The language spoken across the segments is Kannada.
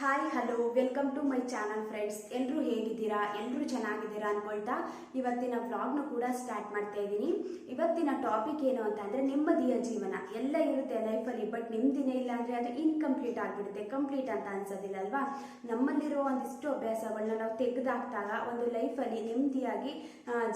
Hi, hello, welcome to my channel friends. ಎಲ್ಲರೂ ಹೇಗಿದ್ದೀರಾ? ಎಲ್ಲರೂ ಚೆನ್ನಾಗಿದ್ದೀರಾ ಅನ್ಕೊಳ್ತಾ ಇವತ್ತಿನ ವ್ಲಾಗ್ನು ಕೂಡ ಸ್ಟಾರ್ಟ್ ಮಾಡ್ತಾ ಇದ್ದೀನಿ. ಇವತ್ತಿನ ಟಾಪಿಕ್ ಏನು ಅಂತ ಅಂದರೆ ನೆಮ್ಮದಿಯ ಜೀವನ. ಎಲ್ಲ ಇರುತ್ತೆ ಲೈಫಲ್ಲಿ, ಬಟ್ ನೆಮ್ಮದಿನೇ ಇಲ್ಲ ಅಂದರೆ ಅದು ಇನ್ಕಂಪ್ಲೀಟ್ ಆಗಿಬಿಡುತ್ತೆ. ಕಂಪ್ಲೀಟ್ ಅಂತ ಅನ್ಸೋದಿಲ್ಲ ಅಲ್ವಾ ನಮ್ಮಲ್ಲಿರೋ ಒಂದಿಷ್ಟು ಅಭ್ಯಾಸಗಳನ್ನ ನಾವು ತೆಗೆದಾಕ್ದಾಗ ಒಂದು ಲೈಫಲ್ಲಿ ನೆಮ್ಮದಿಯಾಗಿ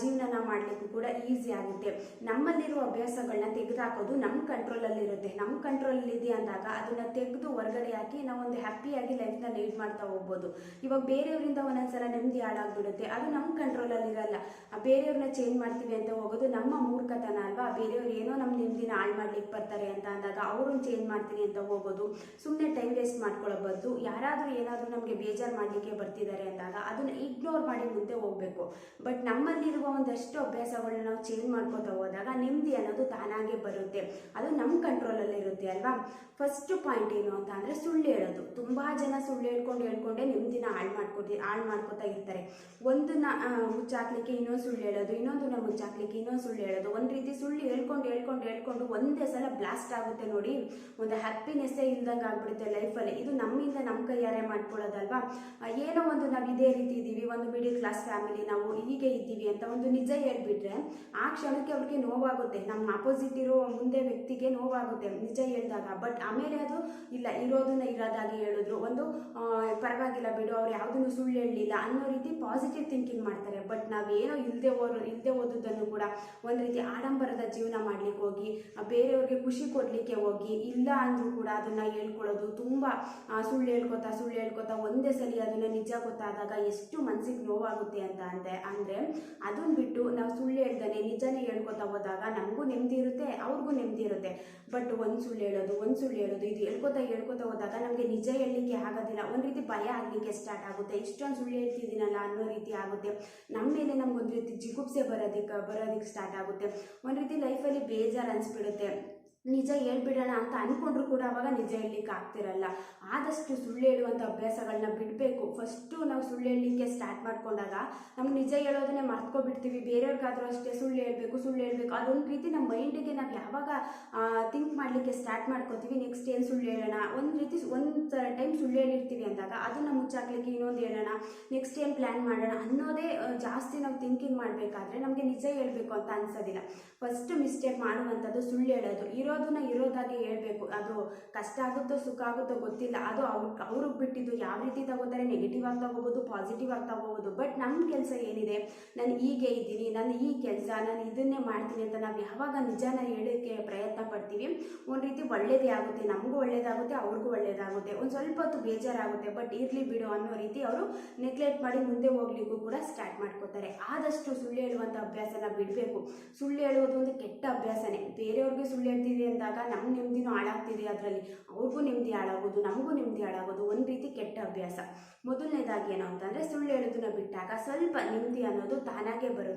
ಜೀವನನ ಮಾಡಲಿಕ್ಕೂ ಕೂಡ ಈಸಿ ಆಗುತ್ತೆ. ನಮ್ಮಲ್ಲಿರೋ ಅಭ್ಯಾಸಗಳನ್ನ ತೆಗೆದಾಕೋದು ನಮ್ಮ ಕಂಟ್ರೋಲಲ್ಲಿರುತ್ತೆ ನಮ್ಮ ಕಂಟ್ರೋಲಲ್ಲಿದೆ ಅಂದಾಗ ಅದನ್ನು ತೆಗೆದು ಹೊರಗಡೆ ಹಾಕಿ ನಾವು ಒಂದು ಹ್ಯಾಪಿಯಾಗಿ ಲೈಫ್ನ ಲೀಡ್ ಮಾಡ್ತಾ ಹೋಗ್ಬೋದು. ಇವಾಗ ಬೇರೆಯವರಿಂದ ಒಂದೊಂದ್ಸಲ ನೆಮ್ಮದಿ ಹಾಳಾಗ್ಬಿಡುತ್ತೆ. ಅದು ನಮ್ಮ ಕಂಟ್ರೋಲಲ್ಲಿ ಇರಲ್ಲ. ಆ ಬೇರೆಯವ್ರನ್ನ ಚೇಂಜ್ ಮಾಡ್ತೀವಿ ಅಂತ ಹೋಗೋದು ನಮ್ಮ ಮೂರ್ಖತನ ಅಲ್ವಾ? ಬೇರೆಯವ್ರು ಏನೋ ನಮ್ಮ ನೆಮ್ಮದಿನ ಹಾಳು ಮಾಡ್ಲಿಕ್ಕೆ ಬರ್ತಾರೆ ಅಂತ ಅಂದಾಗ ಅವ್ರನ್ನ ಚೇಂಜ್ ಮಾಡ್ತೀನಿ ಅಂತ ಹೋಗೋದು. ಸುಮ್ಮನೆ ಟೈಮ್ ವೇಸ್ಟ್ ಮಾಡ್ಕೊಳ್ಳೋ ಬದಲು ಯಾರಾದರೂ ಏನಾದರೂ ನಮಗೆ ಬೇಜಾರು ಮಾಡಲಿಕ್ಕೆ ಬರ್ತಿದ್ದಾರೆ ಅಂದಾಗ ಅದನ್ನ ಇಗ್ನೋರ್ ಮಾಡಿ ಮುಂದೆ ಹೋಗಬೇಕು. ಬಟ್ ನಮ್ಮಲ್ಲಿರುವ ಒಂದಷ್ಟು ಅಭ್ಯಾಸಗಳನ್ನ ನಾವು ಚೇಂಜ್ ಮಾಡ್ಕೋತಾ ಹೋದಾಗ ನೆಮ್ಮದಿ ಅನ್ನೋದು ತಾನಾಗೆ ಬರುತ್ತೆ. ಅದು ನಮ್ಮ ಕಂಟ್ರೋಲಲ್ಲಿ ಇರುತ್ತೆ ಅಲ್ವಾ? ಫಸ್ಟ್ ಪಾಯಿಂಟ್ ಏನು ಅಂತ ಅಂದರೆ ಸುಳ್ಳು ಹೇಳೋದು. ತುಂಬ ಜನ ಸುಳ್ಳು ಹೇಳ್ಕೊಂಡು ಹೇಳ್ಕೊಂಡೇ ನೆಮ್ಮದಿನ ಹಾಳು ಮಾಡ್ಕೊತಿ ಹಾಳು ಮಾಡ್ಕೊತಾ ಇರ್ತಾರೆ. ಒಂದನ್ನ ಆ, ಮುಚ್ಚಾಕ್ಲಿಕ್ಕೆ ಇನ್ನೊಂದು ಸುಳ್ಳು ಹೇಳೋದು ಮುಚ್ಚಾಕ್ಲಿಕ್ಕೆ ಇನ್ನೊಂದು ಸುಳ್ಳು ಹೇಳೋದು. ಒಂದು ರೀತಿ ಸುಳ್ಳು ಹೇಳ್ಕೊಂಡು ಹೇಳ್ಕೊಂಡು ಹೇಳ್ಕೊಂಡು ಒಂದೇ ಸಲ ಬ್ಲಾಸ್ಟ್ ಆಗುತ್ತೆ ನೋಡಿ. ಒಂದು ಹ್ಯಾಪಿನೆಸ್ಸೇ ಇಲ್ದಂಗೆ ಆಗ್ಬಿಡುತ್ತೆ ಲೈಫಲ್ಲಿ ಇದು ನಮ್ಮಿಂದ ನಮ್ಮ ಕೈಯಾರೆ ಮಾಡ್ಕೊಳ್ಳೋದಲ್ವಾ? ಏನೋ ಒಂದು ನಾವು ಇದೇ ರೀತಿ ಇದ್ದೀವಿ. ಒಂದು ಮಿಡಿಲ್ ಕ್ಲಾಸ್ ಫ್ಯಾಮಿಲಿ ನಾವು ಹೀಗೆ ಇದ್ದೀವಿ ಅಂತ ಒಂದು ನಿಜ ಹೇಳ್ಬಿಟ್ರೆ ಆ ಕ್ಷಣಕ್ಕೆ ಅವ್ರಿಗೆ ನೋವಾಗುತ್ತೆ. ನಮ್ಮ ಅಪೋಸಿಟ್ ಇರೋ ಮುಂದೆ ವ್ಯಕ್ತಿಗೆ ನೋವಾಗುತ್ತೆ ನಿಜ ಹೇಳಿದಾಗ. ಬಟ್ ಆಮೇಲೆ ಅದು ಇಲ್ಲ, ಇರೋದನ್ನ ಇರೋದಾಗಿ ಹೇಳಿದ್ರು. ಒಂದು ಪರವಾಗಿಲ್ಲ ಬಿಡು, ಅವ್ರು ಯಾವುದನ್ನು ಸುಳ್ಳು ಹೇಳಲಿಲ್ಲ ಅನ್ನೋ ರೀತಿ ಪಾಸಿಟಿವ್ ಥಿಂಕಿಂಗ್ ಮಾಡ್ತಾರೆ. ಬಟ್ ನಾವೇನೋ ಇಲ್ಲದೆ ಹೋರು ಇಲ್ಲದೆ ಓದೋದನ್ನು ಕೂಡ ಒಂದು ರೀತಿ ಆಡಂಬರದ ಜೀವನ ಮಾಡ್ಲಿಕ್ಕೆ ಹೋಗಿ ಬೇರೆಯವ್ರಿಗೆ ಖುಷಿ ಕೊಡಲಿಕ್ಕೆ ಹೋಗಿ, ಇಲ್ಲ ಅಂದರೂ ಕೂಡ ಅದನ್ನು ಹೇಳ್ಕೊಳ್ಳೋದು ತುಂಬ ಸುಳ್ಳು ಹೇಳ್ಕೊತಾ ಸುಳ್ಳು ಹೇಳ್ಕೊತಾ ಒಂದೇ ಸಲ ಅದನ್ನು ನಿಜ ಗೊತ್ತಾದಾಗ ಎಷ್ಟು ಮನಸ್ಸಿಗೆ ನೋವಾಗುತ್ತೆ ಅಂತ ಅಂದೆ ಅಂದರೆ ಅದನ್ನ ಬಿಟ್ಟು ನಾವು ಸುಳ್ಳು ಹೇಳ್ದಾನೆ, ನಿಜನೇ ಹೇಳ್ಕೊತಾ ಹೋದಾಗ ನಮಗೂ ನೆಮ್ಮದಿ ಇರುತ್ತೆ, ಅವ್ರಿಗೂ ನೆಮ್ಮದಿ ಇರುತ್ತೆ. ಬಟ್ ಒಂದು ಸುಳ್ಳು ಹೇಳೋದು, ಒಂದು ಸುಳ್ಳು ಹೇಳೋದು, ಇದು ಹೇಳ್ಕೊತಾ ಹೇಳ್ಕೊತಾ ಹೋದಾಗ ನಮಗೆ ನಿಜ ಹೇಳಲಿಕ್ಕೆ ಆಗೋದಿಲ್ಲ, ಒಂದು ರೀತಿ ಭಯ ಆಗಲಿಕ್ಕೆ ಸ್ಟಾರ್ಟ್ ಆಗುತ್ತೆ. ಇಷ್ಟೊಂದು ಸುಳ್ಳು ಹೇಳ್ತಿದ್ದೀನಲ್ಲ ಅನ್ನೋ ರೀತಿ ಆಗುತ್ತೆ. ನಮ್ಮ ಮೇಲೆ ನಮ್ಗೊಂದು ರೀತಿ ಜಿಗುಪ್ಸೆ ಬರೋದಕ್ಕೆ ಬರೋದಕ್ಕೆ ಸ್ಟಾರ್ಟ್ ಆಗುತ್ತೆ. ಒಂದು ರೀತಿ ಲೈಫಲ್ಲಿ ಬೇಜಾರು ಅನಿಸ್ಬಿಡುತ್ತೆ. ನಿಜ ಹೇಳ್ಬಿಡೋಣ ಅಂತ ಅನ್ಕೊಂಡ್ರು ಕೂಡ ಅವಾಗ ನಿಜ ಹೇಳಲಿಕ್ಕೆ ಆಗ್ತಿರಲ್ಲ. ಆದಷ್ಟು ಸುಳ್ಳು ಹೇಳುವಂಥ ಅಭ್ಯಾಸಗಳನ್ನ ಬಿಡಬೇಕು. ಫಸ್ಟು ನಾವು ಸುಳ್ಳು ಹೇಳಲಿಕ್ಕೆ ಸ್ಟಾರ್ಟ್ ಮಾಡ್ಕೊಂಡಾಗ ನಮ್ಗೆ ನಿಜ ಹೇಳೋದನ್ನೇ ಮರ್ತ್ಕೊಬಿಡ್ತೀವಿ. ಬೇರೆಯವ್ರಿಗಾದ್ರೂ ಅಷ್ಟೇ ಸುಳ್ಳು ಹೇಳಬೇಕು ಸುಳ್ಳು ಹೇಳಬೇಕು. ಅದೊಂದು ರೀತಿ ನಮ್ಮ ಮೈಂಡಿಗೆ ನಾವು ಯಾವಾಗ ಥಿಂಕ್ ಮಾಡಲಿಕ್ಕೆ ಸ್ಟಾರ್ಟ್ ಮಾಡ್ಕೊತೀವಿ ನೆಕ್ಸ್ಟ್ ಏನು ಸುಳ್ಳು ಹೇಳೋಣ? ಒಂದು ರೀತಿ ಒಂದು ಟೈಮ್ ಸುಳ್ಳು ಹೇಳಿರ್ತೀವಿ ಅಂದಾಗ ಅದನ್ನು ಮುಚ್ಚಾಕ್ಲಿಕ್ಕೆ ಇನ್ನೊಂದು ಹೇಳೋಣ ನೆಕ್ಸ್ಟ್ ಏನು ಪ್ಲ್ಯಾನ್ ಮಾಡೋಣ ಅನ್ನೋದೇ ಜಾಸ್ತಿ ನಾವು ಥಿಂಕಿಂಗ್ ಮಾಡಬೇಕಾದ್ರೆ ನಮಗೆ ನಿಜ ಹೇಳಬೇಕು ಅಂತ ಅನ್ಸೋದಿಲ್ಲ. ಫಸ್ಟ್ ಮಿಸ್ಟೇಕ್ ಮಾಡುವಂಥದ್ದು ಸುಳ್ಳು ಹೇಳೋದು. ಇರೋದನ್ನ ಇರೋದಾಗಿ ಹೇಳ್ಬೇಕು. ಅದು ಕಷ್ಟ ಆಗುತ್ತೋ ಸುಖ ಆಗುತ್ತೋ ಗೊತ್ತಿಲ್ಲ. ಅದು ಅವ್ರ, ಅವ್ರಿಗೆ ಬಿಟ್ಟಿದ್ದು ಯಾವ ರೀತಿ ತಗೋತಾರೆ ನೆಗೆಟಿವ್ ಆಗಿ ತಗೋಬೋದು ಪಾಸಿಟಿವ್ ಆಗಿ ತಗೋಬೋದು. ಬಟ್ ನಮ್ಮ ಕೆಲಸ ಏನಿದೆ, ನಾನು ಹೀಗೆ ಇದ್ದೀನಿ, ನಾನು ಈ ಕೆಲಸ, ನಾನು ಇದನ್ನೇ ಮಾಡ್ತೀನಿ ಅಂತ ನಾವು ಯಾವಾಗ ನಿಜಾನ ಹೇಳೋಕ್ಕೆ ಪ್ರಯತ್ನ ಪಡ್ತೀವಿ, ಒಂದು ರೀತಿ ಒಳ್ಳೇದೇ ಆಗುತ್ತೆ, ನಮಗೂ ಒಳ್ಳೇದಾಗುತ್ತೆ, ಅವ್ರಿಗೂ ಒಳ್ಳೇದಾಗುತ್ತೆ. ಒಂದು ಸ್ವಲ್ಪ ಹೊತ್ತು ಬೇಜಾರಾಗುತ್ತೆ ಬಟ್ ಇರಲಿ ಬಿಡು ಅನ್ನೋ ರೀತಿ ಅವರು ನೆಗ್ಲೆಕ್ಟ್ ಮಾಡಿ ಮುಂದೆ ಹೋಗ್ಲಿಕ್ಕೂ ಕೂಡ ಸ್ಟಾರ್ಟ್ ಮಾಡ್ಕೋತಾರೆ. ಆದಷ್ಟು ಸುಳ್ಳು ಹೇಳುವಂಥ ಅಭ್ಯಾಸನ ಬಿಡಬೇಕು. ಸುಳ್ಳು ಹೇಳುವುದು ಒಂದು ಕೆಟ್ಟ ಅಭ್ಯಾಸನೇ. ಬೇರೆಯವ್ರಿಗೆ ಸುಳ್ಳು ಅಂದಾಗ ನಮ್ಮ ನೆಮ್ಮದಿನೂ ಹಾಳಾಗ್ತಿದೆ ಅದರಲ್ಲಿ. ಅವ್ರಿಗೂ ನೆಮ್ಮದಿ ಹಾಳಾಗೋದು, ನಮಗೂ ನೆಮ್ಮದಿ ಹಾಳಾಗೋದು ಒಂದು ರೀತಿ ಕೆಟ್ಟ ಅಭ್ಯಾಸ. ಮೊದಲನೇದಾಗಿ ಏನು ಅಂತಂದರೆ ಸುಳ್ಳು ಹೇಳೋದನ್ನ ಬಿಟ್ಟಾಗ ಸ್ವಲ್ಪ ನೆಮ್ಮದಿ ಅನ್ನೋದು ತಾನಾಗೆ ಬರುತ್ತೆ.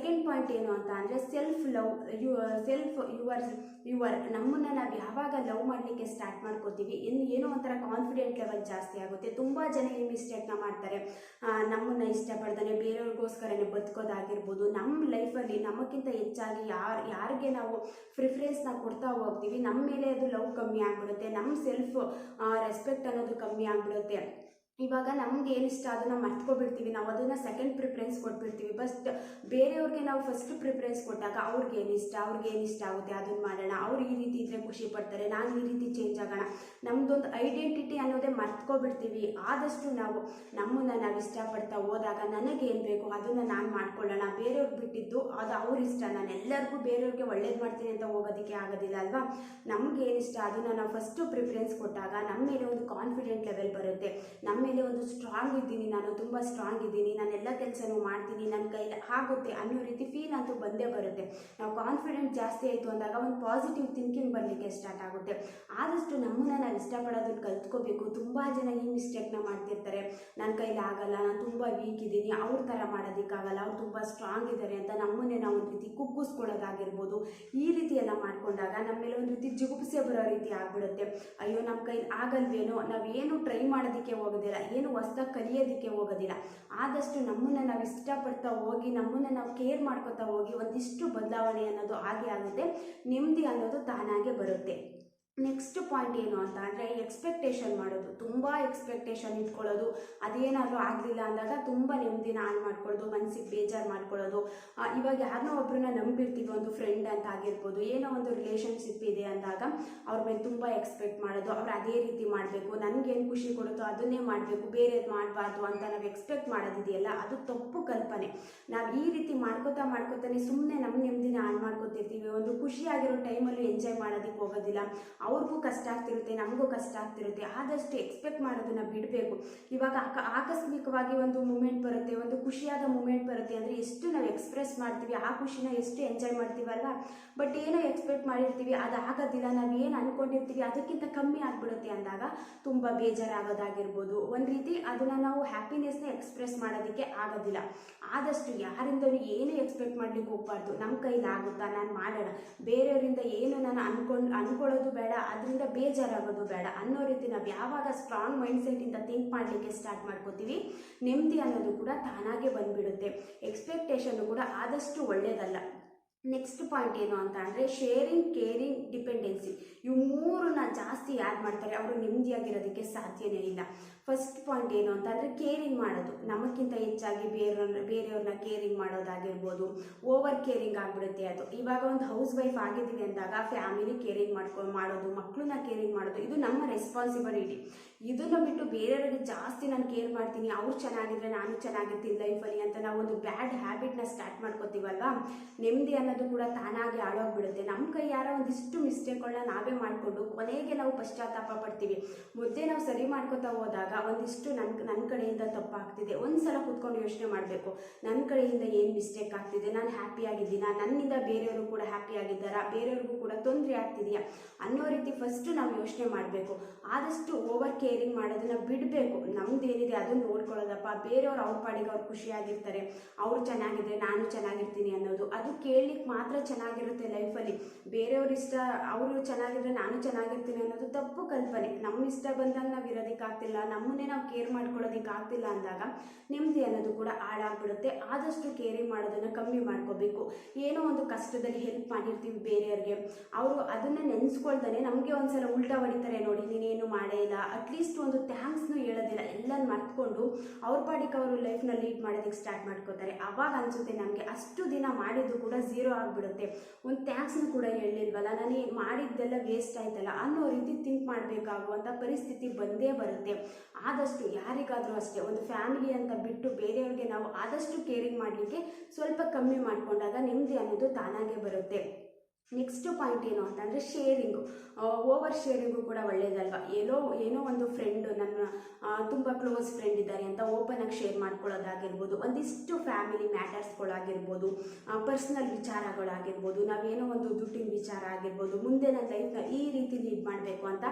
ಸೆಕೆಂಡ್ ಪಾಯಿಂಟ್ ಏನು ಅಂತ ಅಂದರೆ self love you self your your ನಮ್ಮನ್ನು ನಾವು ಯಾವಾಗ ಲವ್ ಮಾಡಲಿಕ್ಕೆ ಸ್ಟಾರ್ಟ್ ಮಾಡ್ಕೋತೀವಿ ಇನ್ನು ಏನೋ ಒಂಥರ ಕಾನ್ಫಿಡೆಂಟ್ ಲೆವೆಲ್ ಜಾಸ್ತಿ ಆಗುತ್ತೆ. ತುಂಬ ಜನ ಈ ಮಿಸ್ಟೇಕ್ನ ಮಾಡ್ತಾರೆ. ನಮ್ಮನ್ನು ಇಷ್ಟಪಡ್ತಾನೆ, ಬೇರೆಯವ್ರಿಗೋಸ್ಕರನೇ ಬದುಕೋದಾಗಿರ್ಬೋದು ನಮ್ಮ ಲೈಫಲ್ಲಿ ನಮಗಿಂತ ಹೆಚ್ಚಾಗಿ ಯಾರು, ಯಾರಿಗೆ ನಾವು ಪ್ರಿಫ್ರೆನ್ಸ್ನ ಕೊಡ್ತಾ ಹೋಗ್ತೀವಿ ನಮ್ಮ ಮೇಲೆ ಅದು ಲವ್ ಕಮ್ಮಿ ಆಗಿಬಿಡುತ್ತೆ ನಮ್ಮ ಸೆಲ್ಫ್ ರೆಸ್ಪೆಕ್ಟ್ ಅನ್ನೋದು ಕಮ್ಮಿ ಆಗಿಬಿಡುತ್ತೆ. ಇವಾಗ ನಮ್ಗೆ ಏನು ಇಷ್ಟ ಅದನ್ನ ಮರ್ತ್ಕೊಬಿಡ್ತೀವಿ. ನಾವು ಅದನ್ನ ಸೆಕೆಂಡ್ ಪ್ರಿಫರೆನ್ಸ್ ಕೊಟ್ಬಿಡ್ತೀವಿ. ಬಸ್ಟ್ ಬೇರೆಯವ್ರಿಗೆ ನಾವು ಫಸ್ಟ್ ಪ್ರಿಫರೆನ್ಸ್ ಕೊಟ್ಟಾಗ ಅವ್ರಿಗೆ ಏನು ಇಷ್ಟ, ಅವ್ರಿಗೆ ಏನು ಇಷ್ಟ ಆಗುತ್ತೆ ಅದನ್ನ ಮಾಡೋಣ. ಅವ್ರು ಈ ರೀತಿ ಇದ್ರೆ ಖುಷಿ ಪಡ್ತಾರೆ, ನಾನು ಈ ರೀತಿ ಚೇಂಜ್ ಆಗೋಣ. ನಮ್ದೊಂದು ಐಡೆಂಟಿಟಿ ಅನ್ನೋದೇ ಮರ್ತ್ಕೊಬಿಡ್ತೀವಿ. ಆದಷ್ಟು ನಾವು ನಮ್ಮನ್ನ ನಾವು ಇಷ್ಟಪಡ್ತಾ ಹೋದಾಗ ನನಗೆ ಏನು ಬೇಕು ಅದನ್ನ ನಾನು ಮಾಡ್ಕೊಳ್ಳೋಣ. ಬೇರೆಯವ್ರಿಗೆ ಬಿಟ್ಟಿದ್ದು ಅದು ಅವ್ರ ಇಷ್ಟ. ನಾನು ಎಲ್ಲರಿಗೂ ಬೇರೆಯವ್ರಿಗೆ ಒಳ್ಳೇದು ಮಾಡ್ತೀನಿ ಅಂತ ಹೋಗೋದಕ್ಕೆ ಆಗೋದಿಲ್ಲ ಅಲ್ವಾ? ನಮ್ಗೆ ಏನು ಇಷ್ಟ? ಅದನ್ನ ನಾವು ಫಸ್ಟು ಪ್ರಿಫರೆನ್ಸ್ ಕೊಟ್ಟಾಗ ನಮ್ಮ ಮೇಲೆ ಒಂದು ಕಾನ್ಫಿಡೆಂಟ್ ಲೆವೆಲ್ ಬರುತ್ತೆ. ನಮ್ಮ ಮೇಲೆ ಒಂದು ಸ್ಟ್ರಾಂಗ್ ಇದ್ದೀನಿ, ನಾನು ತುಂಬ ಸ್ಟ್ರಾಂಗ್ ಇದ್ದೀನಿ, ನಾನು ಎಲ್ಲ ಕೆಲಸನೂ ಮಾಡ್ತೀನಿ ನನ್ನ ಕೈಲಿ ಆಗುತ್ತೆ ಅನ್ನೋ ರೀತಿ ಫೀಲ್ ಅಂತೂ ಬಂದೇ ಬರುತ್ತೆ. ನಾವು ಕಾನ್ಫಿಡೆಂಟ್ ಜಾಸ್ತಿ ಆಯಿತು ಅಂದಾಗ ಒಂದು ಪಾಸಿಟಿವ್ ಥಿಂಕಿಂಗ್ ಬರಲಿಕ್ಕೆ ಸ್ಟಾರ್ಟ್ ಆಗುತ್ತೆ. ಆದಷ್ಟು ನಮ್ಮನ್ನು ನಾವು ಇಷ್ಟಪಡೋದನ್ನು ಕಲ್ತ್ಕೋಬೇಕು. ತುಂಬ ಜನ ಈ ಮಿಸ್ಟೇಕ್ನ ಮಾಡ್ತಿರ್ತಾರೆ. ನನ್ನ ಕೈಲಿ ಆಗಲ್ಲ, ನಾನು ತುಂಬ ವೀಕ್ ಇದ್ದೀನಿ, ಅವ್ರ ಥರ ಮಾಡೋದಕ್ಕಾಗಲ್ಲ, ಅವ್ರು ತುಂಬ ಸ್ಟ್ರಾಂಗ್ ಇದ್ದಾರೆ ಅಂತ ನಮ್ಮನ್ನೇ ನಾವು ಒಂದು ರೀತಿ ಕುಗ್ಗಿಸ್ಕೊಳ್ಳೋದಾಗಿರ್ಬೋದು. ಈ ರೀತಿ ಎಲ್ಲ ಮಾಡ್ಕೊಂಡಾಗ ನಮ್ಮ ಒಂದು ರೀತಿ ಜಿಗುಪ್ಸೆ ಬರೋ ರೀತಿ ಆಗ್ಬಿಡುತ್ತೆ. ಅಯ್ಯೋ ನಮ್ಮ ಕೈಲಿ ಆಗಲ್ವೇನೋ ನಾವೇನು ಟ್ರೈ ಮಾಡೋದಕ್ಕೆ ಹೋಗೋದಿಲ್ಲ. ಏನು ಹೊಸ್ದಾಗಿ ಕಲಿಯೋದಕ್ಕೆ ಹೋಗೋದಿಲ್ಲ. ಆದಷ್ಟು ನಮ್ಮನ್ನು ನಾವು ಇಷ್ಟಪಡ್ತಾ ಹೋಗಿ, ನಮ್ಮನ್ನು ನಾವು ಕೇರ್ ಮಾಡ್ಕೊತಾ ಹೋಗಿ ಒಂದಿಷ್ಟು ಬದಲಾವಣೆ ಅನ್ನೋದು ಆಗೇ ಆಗುತ್ತೆ. ನೆಮ್ಮದಿ ಅನ್ನೋದು ತಾನಾಗೆ ಬರುತ್ತೆ. ನೆಕ್ಸ್ಟ್ ಪಾಯಿಂಟ್ ಏನು ಅಂತ ಅಂದರೆ ಎಕ್ಸ್ಪೆಕ್ಟೇಷನ್ ಮಾಡೋದು. ತುಂಬ ಎಕ್ಸ್ಪೆಕ್ಟೇಷನ್ ಇಟ್ಕೊಳ್ಳೋದು. ಅದೇನಾದರೂ ಆಗಲಿಲ್ಲ ಅಂದಾಗ ತುಂಬ ನೆಮ್ಮದಿನ ಹಾಳು ಮಾಡ್ಕೊಳ್ಳೋದು ಮನಸ್ಸಿಗೆ ಬೇಜಾರು ಮಾಡ್ಕೊಳ್ಳೋದು ಇವಾಗ ಯಾರನ್ನೋ ಒಬ್ಬರನ್ನ ನಂಬಿರ್ತೀವಿ, ಒಂದು ಫ್ರೆಂಡ್ ಅಂತ ಆಗಿರ್ಬೋದು, ಏನೋ ಒಂದು ರಿಲೇಷನ್ಶಿಪ್ ಇದೆ ಅಂದಾಗ ಅವ್ರ ಮೇಲೆ ತುಂಬ ಎಕ್ಸ್ಪೆಕ್ಟ್ ಮಾಡೋದು. ಅವ್ರು ಅದೇ ರೀತಿ ಮಾಡಬೇಕು, ನನಗೇನು ಖುಷಿ ಕೊಡುತ್ತೋ ಅದನ್ನೇ ಮಾಡಬೇಕು, ಬೇರೆದು ಮಾಡಬಾರ್ದು ಅಂತ ನಾವು ಎಕ್ಸ್ಪೆಕ್ಟ್ ಮಾಡೋದಿದೆಯಲ್ಲ, ಅದು ತಪ್ಪು ಕಲ್ಪನೆ. ನಾವು ಈ ರೀತಿ ಮಾಡ್ಕೋತಾ ಮಾಡ್ಕೋತಾನೆ ಸುಮ್ಮನೆ ನಮ್ಮ ನೆಮ್ಮದಿನ ಹಾಳು ಮಾಡ್ಕೋತಿರ್ತೀವಿ. ಒಂದು ಖುಷಿಯಾಗಿರೋ ಟೈಮಲ್ಲಿ ಎಂಜಾಯ್ ಮಾಡೋದಕ್ಕೆ ಹೋಗೋದಿಲ್ಲ. ಅವ್ರಿಗೂ ಕಷ್ಟ ಆಗ್ತಿರುತ್ತೆ, ನಮಗೂ ಕಷ್ಟ ಆಗ್ತಿರುತ್ತೆ, ಆದಷ್ಟು ಎಕ್ಸ್ಪೆಕ್ಟ್ ಮಾಡೋದನ್ನ ಬಿಡಬೇಕು. ಇವಾಗ ಆಕ- ಆಕಸ್ಮಿಕವಾಗಿ ಒಂದು ಮೂಮೆಂಟ್ ಬರುತ್ತೆ, ಒಂದು ಖುಷಿಯಾದ ಮೂಮೆಂಟ್ ಬರುತ್ತೆ ಅಂದರೆ ಎಷ್ಟು ನಾವು ಎಕ್ಸ್ಪ್ರೆಸ್ ಮಾಡ್ತೀವಿ, ಆ ಖುಷಿನ ಎಷ್ಟು ಎಂಜಾಯ್ ಮಾಡ್ತೀವಲ್ವ ಬಟ್ ಏನೋ ಎಕ್ಸ್ಪೆಕ್ಟ್ ಮಾಡಿರ್ತೀವಿ, ಅದು ಆಗೋದಿಲ್ಲ, ನಾವು ಏನು ಅಂದ್ಕೊಂಡಿರ್ತೀವಿ ಅದಕ್ಕಿಂತ ಕಮ್ಮಿ ಆಗಿಬಿಡುತ್ತೆ ಅಂದಾಗ ತುಂಬ ಬೇಜಾರಾಗೋದಾಗಿರ್ಬೋದು. ಒಂದು ರೀತಿ ಅದನ್ನು ನಾವು ಹ್ಯಾಪಿನೆಸ್ನ ಎಕ್ಸ್ಪ್ರೆಸ್ ಮಾಡೋದಕ್ಕೆ ಆಗೋದಿಲ್ಲ. ಆದಷ್ಟು ಯಾರಿಂದಲೂ ಏನು ಎಕ್ಸ್ಪೆಕ್ಟ್ ಮಾಡ್ಲಿಕ್ಕೆ ಹೋಗ್ಬಾರ್ದು. ನಮ್ಮ ಕೈಲಾಗುತ್ತಾ ನಾನು ಮಾಡೋಣ. ಬೇರೆಯವರಿಂದ ಏನು ನಾನು ಅನ್ಕೊಂಡು ಅಂದ್ಕೊಳ್ಳೋದು ಬೇಡ. ಅದರಿಂದ ಬೇಜಾರಾಗೋದು ಬೇಡ ಅನ್ನೋ ರೀತಿ ನಾವು ಯಾವಾಗ ಸ್ಟ್ರಾಂಗ್ ಮೈಂಡ್ಸೆಟ್ಟಿಂದ ಥಿಂಕ್ ಮಾಡಲಿಕ್ಕೆ ಸ್ಟಾರ್ಟ್ ಮಾಡ್ಕೋತೀವಿ, ನೆಮ್ಮದಿ ಅನ್ನೋದು ಕೂಡ ತಾನಾಗೆ ಬಂದ್ಬಿಡುತ್ತೆ. ಎಕ್ಸ್ಪೆಕ್ಟೇಷನ್ ಕೂಡ ಆದಷ್ಟು ಒಳ್ಳೆಯದಲ್ಲ ನೆಕ್ಸ್ಟ್ ಪಾಯಿಂಟ್ ಏನು ಅಂತ ಅಂದರೆ ಶೇರಿಂಗ್ ಕೇರಿಂಗ್ ಡಿಪೆಂಡೆನ್ಸಿ ಇವು ಮೂರನ್ನ ಜಾಸ್ತಿ ಯಾರು ಮಾಡ್ತಾರೆ. ಅವರು ನೆಮ್ಮದಿಯಾಗಿರೋದಕ್ಕೆ ಸಾಧ್ಯನೇ ಇಲ್ಲ. ಫಸ್ಟ್ ಪಾಯಿಂಟ್ ಏನು ಅಂತ ಅಂದರೆ ಕೇರಿಂಗ್ ಮಾಡೋದು. ನಮಗಿಂತ ಹೆಚ್ಚಾಗಿ ಬೇರೆಯವ್ರನ್ನ ಬೇರೆಯವ್ರನ್ನ ಕೇರಿಂಗ್ ಮಾಡೋದಾಗಿರ್ಬೋದು. ಓವರ್ ಕೇರಿಂಗ್ ಆಗಿಬಿಡುತ್ತೆ ಅದು. ಇವಾಗ ಒಂದು ಹೌಸ್ ವೈಫ್ ಆಗಿದ್ದೀವಿ ಅಂದಾಗ ಫ್ಯಾಮಿಲಿ ಕೇರಿಂಗ್ ಮಾಡ್ಕೊಂಡು ಮಾಡೋದು ಮಕ್ಕಳನ್ನ ಕೇರಿಂಗ್ ಮಾಡೋದು, ಇದು ನಮ್ಮ ರೆಸ್ಪಾನ್ಸಿಬಿಲಿಟಿ ಇದನ್ನು ಬಿಟ್ಟು ಬೇರೆಯವರಿಗೆ ಜಾಸ್ತಿ ನಾನು ಕೇರ್ ಮಾಡ್ತೀನಿ, ಅವ್ರು ಚೆನ್ನಾಗಿದ್ರೆ ನಾನು ಚೆನ್ನಾಗಿರ್ತೀನಿ ಲೈಫಲ್ಲಿ ಅಂತ ನಾವು ಒಂದು ಬ್ಯಾಡ್ ಹ್ಯಾಬಿಟ್ನ ಸ್ಟಾರ್ಟ್ ಮಾಡ್ಕೋತೀವಲ್ವಾ? ನೆಮ್ಮದಿ ಅನ್ನೋದು ಕೂಡ ತಾನಾಗಿ ಹಾಳೋಗ್ಬಿಡುತ್ತೆ. ನಮ್ಮ ಕೈ ಯಾರೋ ಒಂದಿಷ್ಟು ಮಿಸ್ಟೇಕ್ಗಳನ್ನ ನಾವೇ ಮಾಡಿಕೊಂಡು ಕೊನೆಗೆ ನಾವು ಪಶ್ಚಾತ್ತಾಪ ಪಡ್ತೀವಿ. ಮುದ್ದೆ ನಾವು ಸರಿ ಮಾಡ್ಕೋತಾ ಹೋದಾಗ ಒಂದಿಷ್ಟು ನನ್ನ ನನ್ನ ಕಡೆಯಿಂದ ತಪ್ಪಾಗ್ತಿದೆ. ಒಂದ್ಸಲ ಕೂತ್ಕೊಂಡು ಯೋಚನೆ ಮಾಡಬೇಕು. ನನ್ನ ಕಡೆಯಿಂದ ಏನು ಮಿಸ್ಟೇಕ್ ಆಗ್ತಿದೆ? ನಾನು ಹ್ಯಾಪಿ ಆಗಿದ್ದೀನಾ? ನನ್ನಿಂದ ಬೇರೆಯವರು ಕೂಡ ಹ್ಯಾಪಿ ಆಗಿದ್ದಾರಾ? ಬೇರೆಯವ್ರಿಗೂ ಕೂಡ ತೊಂದರೆ ಆಗ್ತಿದೆಯಾ? ಅನ್ನೋ ರೀತಿ ಫಸ್ಟು ನಾವು ಯೋಚನೆ ಮಾಡಬೇಕು. ಆದಷ್ಟು ಓವರ್ ಕೇರಿಂಗ್ ಮಾಡೋದನ್ನ ಬಿಡಬೇಕು. ನಮ್ದು ಏನಿದೆ ಅದು ನೋಡ್ಕೊಳ್ಳೋದಪ್ಪ. ಬೇರೆಯವ್ರು ಅವ್ರ ಪಾಡಿಗೆ ಅವ್ರು ಖುಷಿಯಾಗಿರ್ತಾರೆ. ಅವ್ರು ಚೆನ್ನಾಗಿದ್ರೆ ನಾನು ಚೆನ್ನಾಗಿರ್ತೀನಿ ಅನ್ನೋದು. ಅದು ಕೇಳಲಿಕ್ಕೆ ಮಾತ್ರ ಚೆನ್ನಾಗಿರುತ್ತೆ ಲೈಫಲ್ಲಿ ಬೇರೆಯವ್ರ ಇಷ್ಟ, ಅವರು ಚೆನ್ನಾಗಿದ್ರೆ ನಾನು ಚೆನ್ನಾಗಿರ್ತೀನಿ ಅನ್ನೋದು ತಪ್ಪು ಕಲ್ಪನೆ. ನಮ್ಮ ಇಷ್ಟ ಬಂದಾಗ ನಾವು ಇರೋದಕ್ಕಾಗ್ತಿಲ್ಲ ನಮ್ಮನ್ನೇ ನಾವು ಕೇರ್ ಮಾಡ್ಕೊಳ್ಳೋದಕ್ಕೆ ಆಗ್ತಿಲ್ಲ ಅಂದಾಗ ನೆಮ್ಮದಿ ಅನ್ನೋದು ಕೂಡ ಹಾಳಾಗ್ಬಿಡುತ್ತೆ. ಆದಷ್ಟು ಕೇರಿಂಗ್ ಮಾಡೋದನ್ನು ಕಮ್ಮಿ ಮಾಡ್ಕೋಬೇಕು. ಏನೋ ಒಂದು ಕಷ್ಟದಲ್ಲಿ ಹೆಲ್ಪ್ ಮಾಡಿರ್ತೀವಿ ಬೇರೆಯವ್ರಿಗೆ. ಅವರು ಅದನ್ನು ನೆನೆಸ್ಕೊಳ್ತಾನೆ ನಮಗೆ ಒಂದ್ಸಲ ಉಲ್ಟಾ ಹೊಡಿತಾರೆ ನೋಡಿ, ನೀನೇನು ಮಾಡೇ ಇಲ್ಲ. ಅಟ್ಲೀಸ್ಟ್ ಒಂದು ಥ್ಯಾಂಕ್ಸ್ನು ಹೇಳೋದಿಲ್ಲ. ಎಲ್ಲ ಮರ್ತ್ಕೊಂಡು ಅವ್ರ ಪಾಡಿಗೆ ಅವರು ಲೈಫ್ನ ಲೀಡ್ ಮಾಡೋದಕ್ಕೆ ಸ್ಟಾರ್ಟ್ ಮಾಡ್ಕೋತಾರೆ. ಅವಾಗ ಅನ್ಸುತ್ತೆ ನಮಗೆ ಅಷ್ಟು ದಿನ ಮಾಡಿದ್ದು ಕೂಡ ಝೀರೋ ಆಗಿಬಿಡುತ್ತೆ. ಒಂದು ಥ್ಯಾಂಕ್ಸ್ನು ಕೂಡ ಹೇಳಿಲ್ವಲ್ಲ ನಾನು ಏನು ಮಾಡಿದ್ದೆಲ್ಲ ವೇಸ್ಟ್ ಆಯ್ತಲ್ಲ? ಅನ್ನೋ ರೀತಿ ಥಿಂಕ್ ಮಾಡಬೇಕಾಗುವಂಥ ಪರಿಸ್ಥಿತಿ ಬಂದೇ ಬರುತ್ತೆ. ಆದಷ್ಟು ಯಾರಿಗಾದರೂ ಅಷ್ಟೇ, ಒಂದು ಫ್ಯಾಮಿಲಿ ಅಂತ ಬಿಟ್ಟು ಬೇರೆಯವ್ರಿಗೆ ನಾವು ಆದಷ್ಟು ಕೇರಿಂಗ್ ಮಾಡಲಿಕ್ಕೆ ಸ್ವಲ್ಪ ಕಮ್ಮಿ ಮಾಡಿಕೊಂಡಾಗ ನೆಮ್ಮದಿ ಅನ್ನೋದು ತಾನಾಗೆ ಬರುತ್ತೆ. ನೆಕ್ಸ್ಟ್ ಪಾಯಿಂಟ್ ಏನು ಅಂತಂದರೆ ಶೇರಿಂಗು ಓವರ್ ಶೇರಿಂಗು ಕೂಡ ಒಳ್ಳೇದಲ್ವ? ಏನೋ ಏನೋ ಒಂದು ಫ್ರೆಂಡ್ ನನ್ನ ತುಂಬ ಕ್ಲೋಸ್ ಫ್ರೆಂಡ್ ಇದ್ದಾರೆ ಅಂತ ಓಪನ್ ಆಗಿ ಶೇರ್ ಮಾಡ್ಕೊಳ್ಳೋದಾಗಿರ್ಬೋದು, ಒಂದಿಷ್ಟು ಫ್ಯಾಮಿಲಿ ಮ್ಯಾಟರ್ಸ್ಗಳಾಗಿರ್ಬೋದು ಪರ್ಸ್ನಲ್ ವಿಚಾರಗಳಾಗಿರ್ಬೋದು, ನಾವೇನೋ ಒಂದು ದುಡ್ಡಿನ ವಿಚಾರ ಆಗಿರ್ಬೋದು, ಮುಂದೆ ನನ್ನ ಲೈಫ್ನ ಈ ರೀತಿ ಲೀಡ್ ಮಾಡಬೇಕು ಅಂತ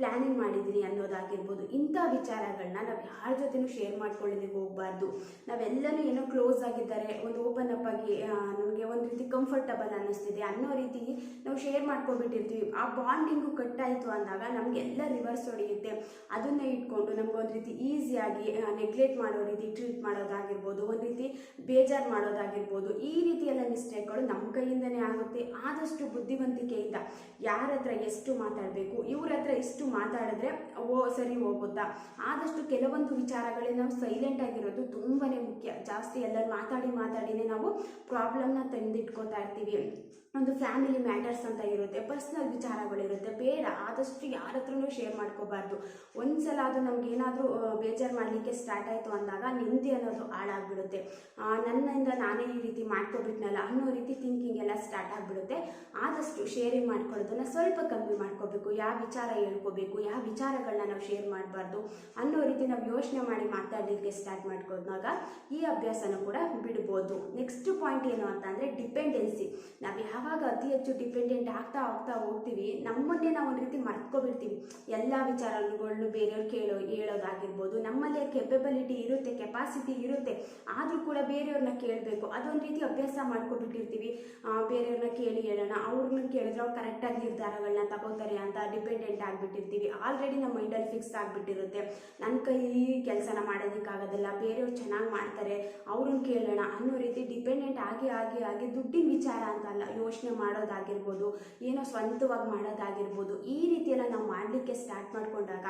ಪ್ಲ್ಯಾನಿಂಗ್ ಮಾಡಿದ್ದೀನಿ ಅನ್ನೋದಾಗಿರ್ಬೋದು, ಇಂಥ ವಿಚಾರಗಳನ್ನ ನಾವು ಯಾರ ಜೊತೆನೂ ಶೇರ್ ಮಾಡ್ಕೊಳ್ಳೋದಕ್ಕೆ ಹೋಗಬಾರ್ದು. ನಾವೆಲ್ಲನೂ ಏನೋ ಕ್ಲೋಸ್ ಆಗಿದ್ದಾರೆ, ಒಂದು ಓಪನ್ ಅಪ್ ಆಗಿ ನಮಗೆ ಒಂದು ರೀತಿ ಕಂಫರ್ಟಬಲ್ ಅನ್ನಿಸ್ತಿದೆ ಅನ್ನೋ ರೀತಿ ನಾವು ಶೇರ್ ಮಾಡ್ಕೊಬಿಟ್ಟಿರ್ತೀವಿ. ಆ ಬಾಂಡಿಂಗು ಕಟ್ಟಾಯಿತು ಅಂದಾಗ ನಮಗೆಲ್ಲ ರಿವರ್ಸ್ ಹೊಡೆಯುತ್ತೆ ಅದನ್ನೇ ಇಟ್ಕೊಂಡು ನಮ್ಗೆ ಒಂದು ರೀತಿ ಈಸಿಯಾಗಿ ನೆಗ್ಲೆಕ್ಟ್ ಮಾಡೋ ರೀತಿ ಟ್ರೀಟ್ ರೀತಿ ಬೇಜಾರು ಮಾಡೋದಾಗಿರ್ಬೋದು. ಈ ರೀತಿಯೆಲ್ಲ ಮಿಸ್ಟೇಕ್ಗಳು ನಮ್ಮ ಕೈಯಿಂದನೇ ಆಗುತ್ತೆ. ಆದಷ್ಟು ಬುದ್ಧಿವಂತಿಕೆಯಿಂದ ಯಾರ ಹತ್ರ ಎಷ್ಟು ಮಾತಾಡಬೇಕು, ಇವ್ರ ಹತ್ರ ಇಷ್ಟು ಮಾತಾಡಿದ್ರೆ ಓ, ಸರಿ ಹೋಗುತ್ತಾ ಆದಷ್ಟು ಕೆಲವೊಂದು ವಿಚಾರಗಳೇ ನಾವು ಸೈಲೆಂಟ್ ಆಗಿರೋದು ತುಂಬಾ ಮುಖ್ಯ. ಜಾಸ್ತಿ ಎಲ್ಲರೂ ಮಾತಾಡಿ ಮಾತಾಡಿನೇ ನಾವು ಪ್ರಾಬ್ಲಮ್ನ ತಂದಿಟ್ಕೊತಾ ಇರ್ತೀವಿ. ಒಂದು ಫ್ಯಾಮಿಲಿ ಮ್ಯಾಟರ್ಸ್ ಅಂತ ಇರುತ್ತೆ ಪರ್ಸ್ನಲ್ ವಿಚಾರಗಳಿರುತ್ತೆ. ಬೇಡ, ಆದಷ್ಟು ಯಾರ ಹತ್ರನೂ ಶೇರ್ ಮಾಡ್ಕೋಬಾರ್ದು. ಒಂದ್ಸಲ ಅದು ನಮ್ಗೆ ಏನಾದರೂ ಬೇಜಾರು ಮಾಡಲಿಕ್ಕೆ ಸ್ಟಾರ್ಟ್ ಆಯಿತು ಅಂದಾಗ ನೆಮ್ಮದಿ ಅನ್ನೋದು ಹಾಳಾಗ್ಬಿಡುತ್ತೆ. ನನ್ನಿಂದ ನಾನೇ ಈ ರೀತಿ ಮಾಡ್ಕೊಬಿಟ್ನಲ್ಲ ಅನ್ನೋ ರೀತಿ ಥಿಂಕಿಂಗ್ ಎಲ್ಲ ಸ್ಟಾರ್ಟ್ ಆಗಿಬಿಡುತ್ತೆ. ಆದಷ್ಟು ಶೇರಿಂಗ್ ಮಾಡ್ಕೊಳ್ಳೋದನ್ನ ಸ್ವಲ್ಪ ಕಮ್ಮಿ ಮಾಡ್ಕೋಬೇಕು. ಯಾವ ವಿಚಾರ ಹೇಳ್ಕೋಬೇಕು, ಯಾವ ವಿಚಾರಗಳನ್ನ ನಾವು ಶೇರ್ ಮಾಡಬಾರ್ದು ಅನ್ನೋ ರೀತಿ ನಾವು ಯೋಚನೆ ಮಾಡಿ ಮಾತಾಡಲಿಕ್ಕೆ ಸ್ಟಾರ್ಟ್ ಮಾಡ್ಕೊಂಡಾಗ ಈ ಅಭ್ಯಾಸನ ಕೂಡ ಬಿಡ್ಬೋದು. ನೆಕ್ಸ್ಟ್ ಪಾಯಿಂಟ್ ಏನು ಅಂತ ಅಂದರೆ ಡಿಪೆಂಡೆನ್ಸಿ ನಾವು ಯಾವಾಗ ಅತಿ ಹೆಚ್ಚು ಡಿಪೆಂಡೆಂಟ್ ಆಗ್ತಾ ಹೋಗ್ತಾ ಹೋಗ್ತೀವಿ, ನಮ್ಮನ್ನೇ ನಾವು ಒಂದು ರೀತಿ ಮರ್ತ್ಕೊಬಿಡ್ತೀವಿ. ಎಲ್ಲ ವಿಚಾರಗಳನ್ನು ಬೇರೆಯವ್ರು ಕೇಳೋ, ಹೇಳೋದಾಗಿರ್ಬೋದು. ನಮ್ಮಲ್ಲಿ ಕೆಪೆಬಿಲಿಟಿ ಇರುತ್ತೆ ಕೆಪಾಸಿಟಿ ಇರುತ್ತೆ. ಆದರೂ ಕೂಡ ಬೇರೆಯವ್ರನ್ನ ಕೇಳಬೇಕು. ಅದೊಂದು ರೀತಿ ಅಭ್ಯಾಸ ಮಾಡ್ಕೊಬಿಟ್ಟಿರ್ತೀವಿ. ಬೇರೆಯವ್ರನ್ನ ಕೇಳಿ ಹೇಳೋಣ. ಅವ್ರನ್ನ ಕೇಳಿದ್ರೆ ಅವ್ರು ಕರೆಕ್ಟಾಗಿ ನಿರ್ಧಾರಗಳನ್ನ ತಗೋತಾರೆ ಅಂತ ಡಿಪೆಂಡೆಂಟ್ ಆಗಿಬಿಟ್ಟಿರ್ತೀವಿ. ಆಲ್ರೆಡಿ ನಮ್ಮ ಮೈಂಡಲ್ಲಿ ಫಿಕ್ಸ್ ಆಗಿಬಿಟ್ಟಿರುತ್ತೆ. ನನ್ನ ಕೈ ಕೆಲಸನ ಮಾಡೋದಕ್ಕಾಗೋದಿಲ್ಲ. ಬೇರೆಯವ್ರು ಚೆನ್ನಾಗಿ ಮಾಡ್ತಾರೆ. ಅವ್ರನ್ನ ಕೇಳೋಣ ಅನ್ನೋ ರೀತಿ ಡಿಪೆಂಡೆಂಟ್ ಆಗಿ ಆಗಿ ಆಗಿ ದುಡ್ಡಿನ ವಿಚಾರ ಅಂತ ಅಲ್ಲ, ಯೋಚನೆ ಮಾಡೋದಾಗಿ ಮಾಡೋದಾಗಿರ್ಬೋದು. ಏನೋ ಸ್ವಂತವಾಗಿ ಮಾಡೋದಾಗಿರ್ಬೋದು. ಈ ರೀತಿಯೆಲ್ಲ ನಾವು ಮಾಡಲಿಕ್ಕೆ ಸ್ಟಾರ್ಟ್ ಮಾಡಿಕೊಂಡಾಗ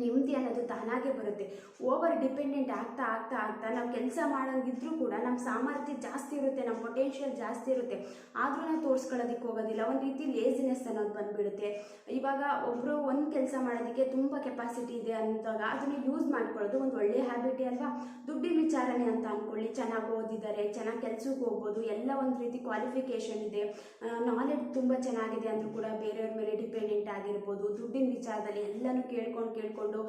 ನೆಮ್ಮದಿ ಅನ್ನೋದು ತಾನಾಗೆ ಬರುತ್ತೆ. ಓವರ್ ಡಿಪೆಂಡೆಂಟ್ ಆಗ್ತಾ ಆಗ್ತಾ ಆಗ್ತಾ ನಾವು ಕೆಲಸ ಮಾಡೋಂಗಿದ್ರೂ ಕೂಡ ನಮ್ಮ ಸಾಮರ್ಥ್ಯ ಜಾಸ್ತಿ ಇರುತ್ತೆ ನಮ್ಮ ಪೊಟೆನ್ಷಿಯಲ್ ಜಾಸ್ತಿ ಇರುತ್ತೆ. ಆದರೂ ನಾವು ತೋರಿಸ್ಕೊಳ್ಳೋದಕ್ಕೆ ಹೋಗೋದಿಲ್ಲ. ಒಂದು ರೀತಿ ಲೇಸಿನೆಸ್ ಅನ್ನೋದು ಬಂದ್ಬಿಡುತ್ತೆ. ಇವಾಗ ಒಬ್ಬರು ಒಂದು ಕೆಲಸ ಮಾಡೋದಕ್ಕೆ ತುಂಬ ಕೆಪಾಸಿಟಿ ಇದೆ ಅಂದಾಗ ಅದನ್ನು ಯೂಸ್ ಮಾಡ್ಕೊಳ್ಳೋದು ಒಂದು ಒಳ್ಳೆಯ ಹ್ಯಾಬಿಟ್ ಅಲ್ವಾ? ದುಡ್ಡಿನ ವಿಚಾರನೆ ಅಂತ ಅಂದ್ಕೊಳ್ಳಿ ಚೆನ್ನಾಗಿ ಓದಿದ್ದಾರೆ, ಚೆನ್ನಾಗಿ ಕೆಲ್ಸಕ್ಕೆ ಹೋಗ್ಬೋದು, ಎಲ್ಲ ಒಂದು ರೀತಿ ಕ್ವಾಲಿಫಿಕೇಷನ್ ಇದೆ. ನಾಲೆಡ್ಜ್ ತುಂಬ ಚೆನ್ನಾಗಿದೆ ಅಂದರೂ ಕೂಡ ಬೇರೆಯವ್ರ ಮೇಲೆ ಡಿಪೆಂಡೆಂಟ್ ಆಗಿರ್ಬೋದು, ದುಡ್ಡಿನ ವಿಚಾರದಲ್ಲಿ ಎಲ್ಲನೂ ಕೇಳ್ಕೊಂಡು ಕೇಳಿಕೊಂಡು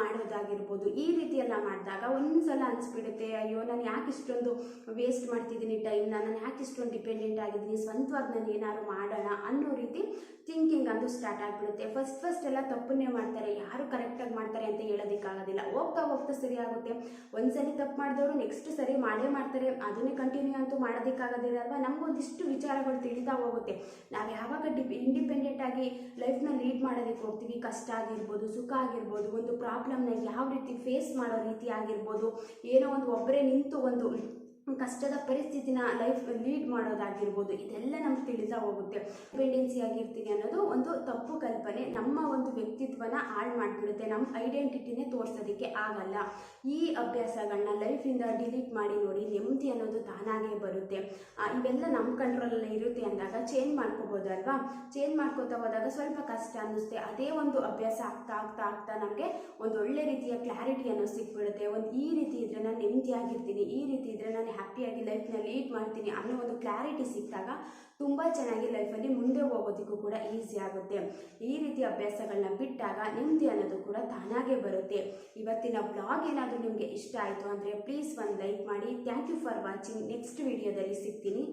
ಮಾಡೋದಾಗಿರ್ಬೋದು, ಈ ರೀತಿ ಮಾಡಿದಾಗ ಒಂದ್ಸಲ ಅನಿಸ್ಬಿಡುತ್ತೆ, ಅಯ್ಯೋ, ನಾನು ಯಾಕೆ ಇಷ್ಟೊಂದು ವೇಸ್ಟ್ ಮಾಡ್ತಿದ್ದೀನಿ ಟೈಮ್ನ ನಾನು ಯಾಕೆ ಇಷ್ಟೊಂದು ಡಿಪೆಂಡೆಂಟ್ ಆಗಿದ್ದೀನಿ? ಸ್ವಂತವಾಗಿ ನಾನು ಏನಾದ್ರು ಮಾಡೋಣ ಅನ್ನೋ ರೀತಿ ಥಿಂಕಿಂಗ್ ಅದು ಸ್ಟಾರ್ಟ್ ಆಗಿಬಿಡುತ್ತೆ. ಫಸ್ಟ್ ಫಸ್ಟ್ ಎಲ್ಲ ತಪ್ಪನ್ನೇ ಮಾಡ್ತಾರೆ, ಯಾರು ಕರೆಕ್ಟಾಗಿ ಮಾಡ್ತಾರೆ ಅಂತ ಹೇಳೋದಕ್ಕಾಗೋದಿಲ್ಲ. ಹೋಗ್ತಾ ಹೋಗ್ತಾ ಸರಿ ಆಗುತ್ತೆ. ಒಂದ್ಸಲಿ ತಪ್ಪು ಮಾಡಿದವರು ನೆಕ್ಸ್ಟ್ ಸರಿ ಮಾಡೇ ಮಾಡ್ತಾರೆ. ಅದನ್ನೇ ಕಂಟಿನ್ಯೂ ಅಂತೂ ಮಾಡೋದಕ್ಕಾಗೋದಿಲ್ಲ ಅಲ್ವಾ? ನಮಗೊಂದಿಷ್ಟು ವಿಚಾರಗಳು ತಿಳಿತಾ ಹೋಗುತ್ತೆ. ನಾವು ಯಾವಾಗ ಡಿಪ್ ಇಂಡಿಪೆಂಡೆಂಟ್ ಆಗಿ ಲೈಫ್ನ ಲೀಡ್ ಮಾಡೋದಕ್ಕೆ ಹೋಗ್ತೀವಿ. ಕಷ್ಟ ಆಗಿರ್ಬೋದು, ಸುಖ ಆಗಿರ್ಬೋದು, ಒಂದು ಪ್ರಾಬ್ಲಮ್ನ ಯಾವ ರೀತಿ ಫೇಸ್ ಮಾಡೋ ರೀತಿ ಆಗಿರ್ಬೋದು, ಏನೋ ಒಂದು ಒಬ್ಬರೇ ನಿಂತು ಒಂದು ಕಷ್ಟದ ಪರಿಸ್ಥಿತಿನ ಲೈಫ್ ಲೀಡ್ ಮಾಡೋದಾಗಿರ್ಬೋದು. ಇದೆಲ್ಲ ನಮ್ಗೆ ತಿಳಿತಾ ಹೋಗುತ್ತೆ. ಡಿಪೆಂಡೆನ್ಸಿ ಆಗಿರ್ತೀವಿ ಅನ್ನೋದು ಒಂದು ತಪ್ಪು ಕಲ್ಪನೆ. ನಮ್ಮ ಒಂದು ವ್ಯಕ್ತಿತ್ವನ ಹಾಳು ಮಾಡಿಬಿಡುತ್ತೆ. ನಮ್ಮ ಐಡೆಂಟಿಟಿನೇ ತೋರಿಸೋದಕ್ಕೆ ಆಗಲ್ಲ. ಈ ಅಭ್ಯಾಸಗಳನ್ನ ಲೈಫಿಂದ ಡಿಲೀಟ್ ಮಾಡಿ ನೋಡಿ ನೆಮ್ಮದಿ ಅನ್ನೋದು ತಾನಾಗೇ ಬರುತ್ತೆ. ಇವೆಲ್ಲ ನಮ್ಮ ಕಂಟ್ರೋಲಲ್ಲಿ ಇರುತ್ತೆ ಅಂದಾಗ ಚೇಂಜ್ ಮಾಡ್ಕೋಬೋದು ಅಲ್ವಾ? ಚೇಂಜ್ ಮಾಡ್ಕೋತಾ ಹೋದಾಗ ಸ್ವಲ್ಪ ಕಷ್ಟ ಅನ್ನಿಸುತ್ತೆ ಅದೇ ಒಂದು ಅಭ್ಯಾಸ ಆಗ್ತಾ ಆಗ್ತಾ ಆಗ್ತಾ ನಮಗೆ ಒಂದು ಒಳ್ಳೆ ರೀತಿಯ ಕ್ಲಾರಿಟಿ ಅನ್ನೋ ಸಿಕ್ಬಿಡುತ್ತೆ. ಒಂದು ಈ ರೀತಿ ಇದ್ರೆ ನಾನು ನೆಮ್ಮದಿಯಾಗಿರ್ತೀನಿ ಈ ರೀತಿ ಇದ್ರೆ ನಾನು ಹ್ಯಾಪಿಯಾಗಿ ಲೈಫ್ನ ಲೀಡ್ ಮಾಡ್ತೀನಿ ಅನ್ನೋ ಒಂದು ಕ್ಲಾರಿಟಿ ಸಿಕ್ಕಿದಾಗ ತುಂಬ ಚೆನ್ನಾಗಿ ಲೈಫಲ್ಲಿ ಮುಂದೆ ಹೋಗೋದಕ್ಕೂ ಕೂಡ ಈಸಿ ಆಗುತ್ತೆ. ಈ ರೀತಿ ಅಭ್ಯಾಸಗಳನ್ನ ಬಿಟ್ಟಾಗ ನೆಮ್ಮದಿ ಅನ್ನೋದು ಕೂಡ ತಾನಾಗೆ ಬರುತ್ತೆ. ಇವತ್ತಿನ ಬ್ಲಾಗ್ ಏನಾದರೂ ನಿಮಗೆ ಇಷ್ಟ ಆಯಿತು ಅಂದರೆ ಪ್ಲೀಸ್ ಒಂದು ಲೈಕ್ ಮಾಡಿ. Thank you for watching. Next ವಿಡಿಯೋದಲ್ಲಿ ಸಿಗ್ತೀನಿ.